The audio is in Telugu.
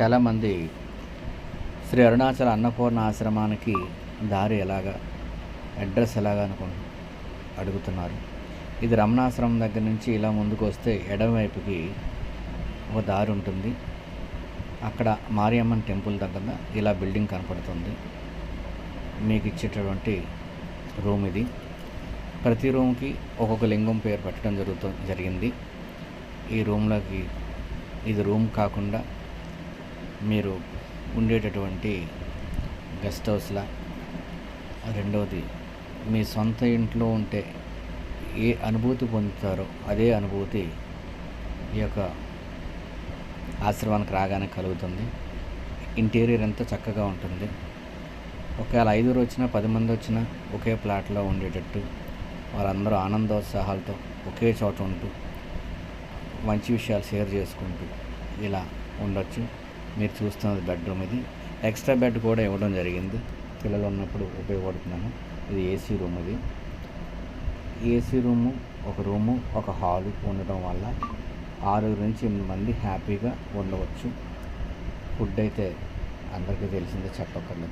చాలామంది శ్రీ అరుణాచల అన్నపూర్ణ ఆశ్రమానికి దారి ఎలాగా అడ్రస్ ఎలాగా అనుకుని అడుగుతున్నారు. ఇది రమణాశ్రమం దగ్గర నుంచి ఇలా ముందుకు వస్తే ఎడమవైపుకి ఒక దారి ఉంటుంది. అక్కడ మారియమ్మన్ టెంపుల్ దగ్గర ఇలా బిల్డింగ్ కనపడుతుంది. మీకు ఇచ్చేటటువంటి రూమ్ ఇది. ప్రతి రూమ్కి ఒక్కొక్క లింగం పేరు పెట్టడం జరుగుతు జరిగింది. ఈ రూమ్లోకి ఇది రూమ్ కాకుండా మీరు ఉండేటటువంటి గెస్ట్ హౌస్లా? రెండవది మీ సొంత ఇంట్లో ఉంటే ఏ అనుభూతి పొందుతారో అదే అనుభూతి ఈ యొక్క ఆశ్రమానికి రాగానే కలుగుతుంది. ఇంటీరియర్ ఎంత చక్కగా ఉంటుంది. ఒకవేళ ఐదుగురు వచ్చినా పది మంది వచ్చినా ఒకే ప్లాట్లో ఉండేటట్టు వారందరూ ఆనందోత్సాహాలతో ఒకే చోట ఉంటూ మంచి విషయాలు షేర్ చేసుకుంటూ ఇలా ఉండొచ్చు. మీరు చూస్తున్నది బెడ్రూమ్ ఇది. ఎక్స్ట్రా బెడ్ కూడా ఇవ్వడం జరిగింది. పిల్లలు ఉన్నప్పుడు ఉపయోగపడుతున్నాను ఇది ఏసీ రూమ్ ఇది. ఏసీ రూము ఒక రూము ఒక హాలు ఉండటం వల్ల ఆరుగురు నుంచి ఎనిమిది మంది హ్యాపీగా ఉండవచ్చు. ఫుడ్ అయితే అందరికీ తెలిసిందే చెప్పకండి